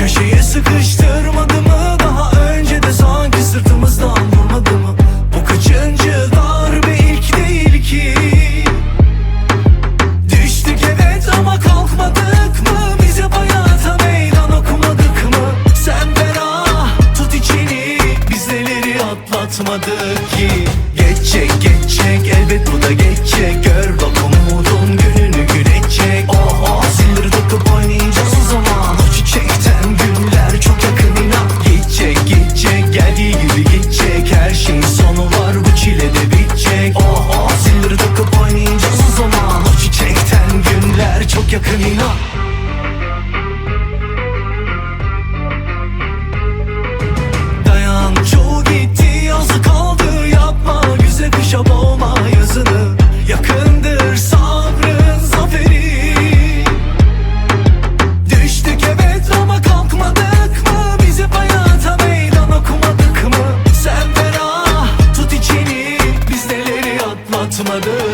Köşeye sıkıştırmadı mı? Daha önce de sanki sırtımızdan vurmadı mı? Bu kaçıncı darbe? İlk değil ki. Düştük evet ama kalkmadık mı? Bize hayata meydan okumadık mı? Sen ferah tut içini. Biz neleri atlatmadık ki. Geçecek geçecek elbet bu da geçecek. Gör bak umudun gününü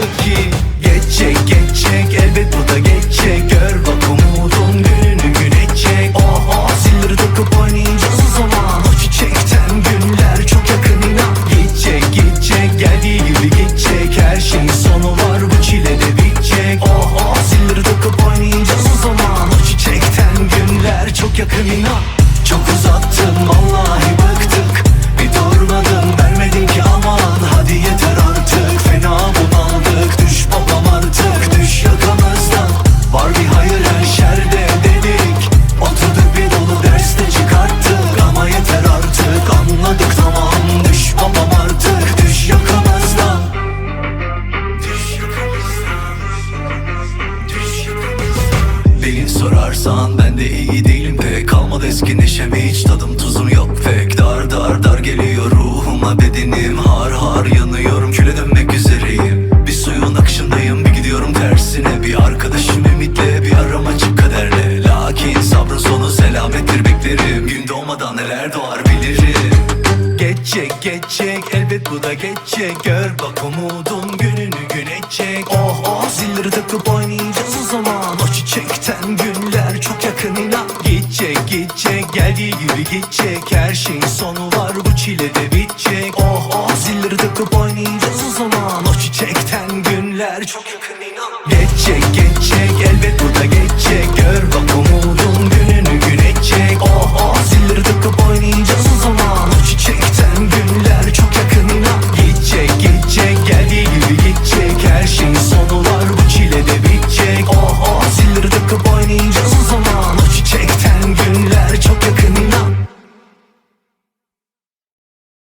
ki. Geçecek geçecek elbet bu da geçecek Gör bak umudun gününü gülecek Oh oh zilleri takıp oynayacağız o zaman. O çiçekten günler çok yakın inan. Gidecek gidecek geldiği gibi gidecek Her şeyin sonu var bu çile de bitecek. Oh oh zilleri takıp oynayacağız o zaman. O çiçekten günler çok yakın inan sorarsan ben de iyi değilim pek. Kalmadı eski neşem hiç tadım tuzum yok pek. Dar dar dar geliyor ruhuma bedenim. Har har yanıyorum küle dönmek üzereyim. Bir suyun akışındayım bir gidiyorum tersine. Bir arkadaşım ümitle bir aramacık kaderle. Lakin sabrın sonu selamettir beklerim. Gün doğmadan neler doğar Geçecek geçecek elbet bu da geçecek. Gör bak umudun gününü gülecek Oh oh. Zilleri takıp oynayacağız o zaman. O çiçekten günler çok yakın inan. Gidecek gidecek geldiği gibi gidecek. Her şeyin sonu var bu çile de bitecek. Oh oh. Zilleri takıp oynayacağız o zaman. O çiçekten günler çok yakın inan